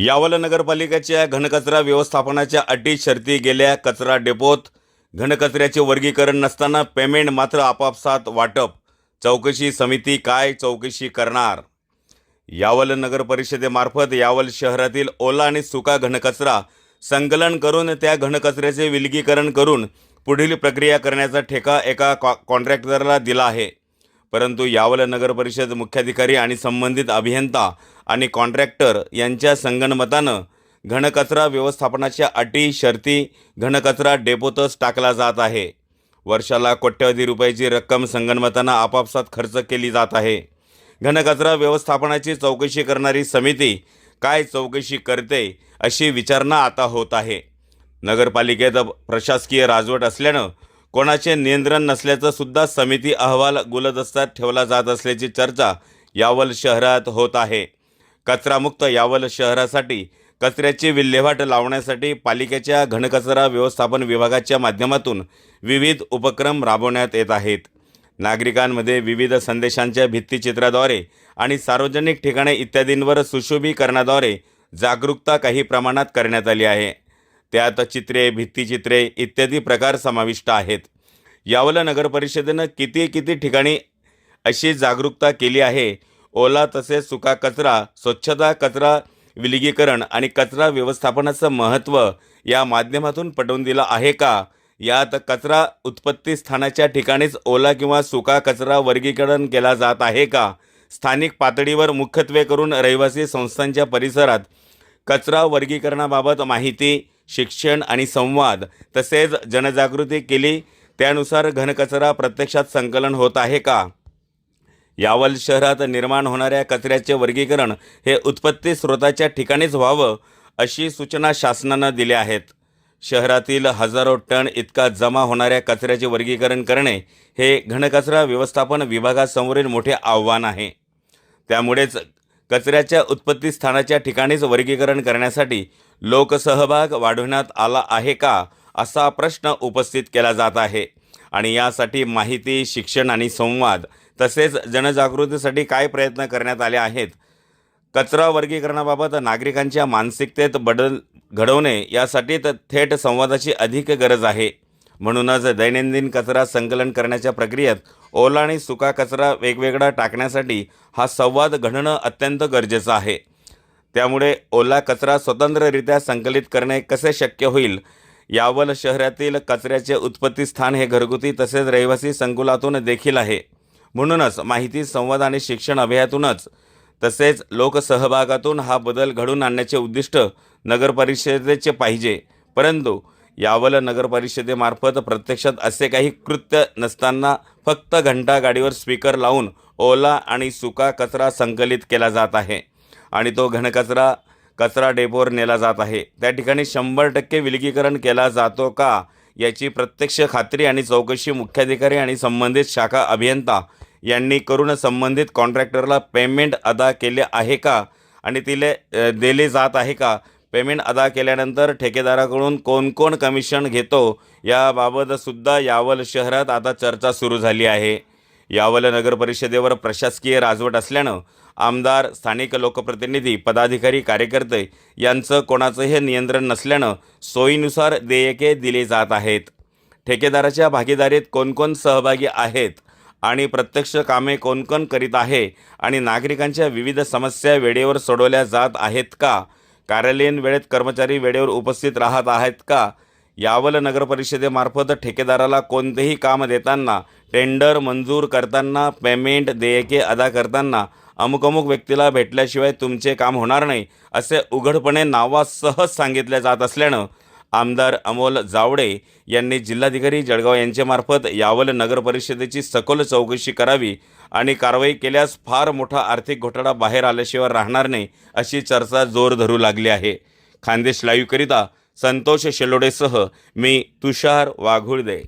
यावल नगरपालिकेच्या घनकचरा व्यवस्थापनाच्या अटी शर्ती गेल्या कचरा डेपोत. घनकचऱ्याचे वर्गीकरण नसताना पेमेंट मात्र आपापसात वाटप. चौकशी समिती काय चौकशी करणार? यावल नगर परिषदेमार्फत यावल शहरातील ओला आणि सुका घनकचरा संकलन करून त्या घनकचऱ्याचे विलगीकरण करून पुढील प्रक्रिया करण्याचा ठेका एका कॉ कॉन्ट्रॅक्टरला दिला आहे. परंतु यावल नगर परिषद मुख्याधिकारी आणि संबंधित अभियंता आणि कॉन्ट्रॅक्टर यांच्या संगणमतानं घनकचरा व्यवस्थापनाच्या अटी शर्ती घनकचरा डेपोतच टाकला जात आहे. वर्षाला कोट्यवधी रुपयाची रक्कम संगणमतानं आपापसात खर्च केली जात आहे. घनकचरा व्यवस्थापनाची चौकशी करणारी समिती काय चौकशी करते अशी विचारणा आता होत आहे. नगरपालिकेत प्रशासकीय राजवट असल्यानं कोणाचे नियंत्रण नसल्याचं सुद्धा समिती अहवाल गुलदस्त्यात ठेवला जात असल्याची चर्चा यावल शहरात होत आहे. कचरामुक्त यावल शहरासाठी कचऱ्याची विल्हेवाट लावण्यासाठी पालिकेच्या घनकचरा व्यवस्थापन विभागाच्या माध्यमातून विविध उपक्रम राबवण्यात येत आहेत. नागरिकांमध्ये विविध संदेशांच्या भित्तिचित्राद्वारे आणि सार्वजनिक ठिकाणे इत्यादींवर सुशोभीकरणाद्वारे जागरूकता काही प्रमाणात करण्यात आली आहे. त्यात चित्रे भित्तिचित्रे इत्यादी प्रकार समाविष्ट आहेत. यावला नगर परिषदेनं किती किती ठिकाणी अशी जागरूकता केली आहे? ओला तसेच सुका कचरा स्वच्छता कचरा विलगीकरण आणि कचरा व्यवस्थापनाचं महत्त्व या माध्यमातून पटवून दिलं आहे का? यात कचरा उत्पत्ती स्थानाच्या ठिकाणीच ओला किंवा सुका कचरा वर्गीकरण केला जात आहे का? स्थानिक पातळीवर मुख्यत्वे करून रहिवासी संस्थांच्या परिसरात कचरा वर्गीकरणाबाबत माहिती शिक्षण आणि संवाद तसेच जनजागृती केली त्यानुसार घनकचरा प्रत्यक्षात संकलन होत आहे का? यावल शहरात निर्माण होणाऱ्या कचऱ्याचे वर्गीकरण हे उत्पत्ती स्रोताच्या ठिकाणीच व्हावं अशी सूचना शासनानं दिल्या आहेत. शहरातील हजारो टन इतका जमा होणाऱ्या कचऱ्याचे वर्गीकरण करणे हे घनकचरा व्यवस्थापन विभागासमोरील मोठे आव्हान आहे. त्यामुळेच कचऱ्याच्या उत्पत्ती स्थानाच्या ठिकाणीच वर्गीकरण करण्यासाठी लोकसहभाग वाढवण्यात आला आहे का असा प्रश्न उपस्थित केला जात आहे. आणि यासाठी माहिती शिक्षण आणि संवाद तसेच जनजागृतीसाठी काय प्रयत्न करण्यात आले आहेत? कचरा वर्गीकरणाबाबत नागरिकांच्या मानसिकतेत बदल घडवणे यासाठी तर थेट संवादाची अधिक गरज आहे. म्हणूनच दैनंदिन कचरा संकलन करण्याच्या प्रक्रियेत ओला आणि सुका कचरा वेगवेगळा टाकण्यासाठी हा संवाद घडणं अत्यंत गरजेचं आहे. त्यामुळे ओला कचरा स्वतंत्ररित्या संकलित करणे कसे शक्य होईल? यावल शहरातील कचऱ्याचे उत्पत्ती स्थान हे घरगुती तसेच रहिवासी संकुलातून देखील आहे. म्हणूनच माहिती संवाद आणि शिक्षण अभियातूनच तसेच लोकसहभागातून हा बदल घडून आणण्याचे उद्दिष्ट नगरपरिषदेचे पाहिजे. परंतु यावल नगरपरिषदेमार्फत प्रत्यक्षात असे काही कृत्य नसताना फक्त घंटा गाडीवर स्पीकर लावून ओला आणि सुका कचरा संकलित केला जात आहे. आणि तो घनकचरा कचरा डेपोवर नेला जात आहे. त्या ठिकाणी शंभर टक्के विलगीकरण केला जातो का याची प्रत्यक्ष खात्री आणि चौकशी मुख्याधिकारी आणि संबंधित शाखा अभियंता यांनी करून संबंधित कॉन्ट्रॅक्टरला पेमेंट अदा केले आहे का आणि तिले दिले जात आहे का? पेमेंट अदा केल्यानंतर ठेकेदाराकडून कोण कोण कमिशन घेतो? याबाबतसुद्धा यावल शहरात आता चर्चा सुरू झाली आहे. यावल नगर परिषदेवर प्रशासकीय राजवट असल्यानं आमदार स्थानिक लोकप्रतिनिधी पदाधिकारी कार्यकर्ते यांचं कोणाचंही नियंत्रण नसल्यानं सोयीनुसार देयके दिली जात आहेत. ठेकेदाराच्या भागीदारीत कोणकोण सहभागी आहेत आणि प्रत्यक्ष कामे कोण कोण करीत आहे आणि नागरिकांच्या विविध समस्या वेळेवर सोडवल्या जात आहेत का? कार्यालयीन वेळेत कर्मचारी वेळेवर उपस्थित राहत आहेत का? यावल नगरपरिषदेमार्फत ठेकेदाराला कोणतेही काम देताना टेंडर मंजूर करताना पेमेंट देयके अदा करताना अमुक अमुक व्यक्तीला भेटल्याशिवाय तुमचे काम होणार नाही असे उघडपणे नावासह सांगितले जात असल्यानं आमदार अमोल जावडे यांनी जिल्हाधिकारी जळगाव यांच्यामार्फत यावल नगर परिषदेची सखोल चौकशी करावी आणि कारवाई केल्यास फार मोठा आर्थिक घोटाळा बाहेर आल्याशिवाय राहणार नाही अशी चर्चा जोर धरू लागली आहे. खानदेश लाईव्हकरिता संतोष शेलोडेसह मी तुषार वाघुळदे.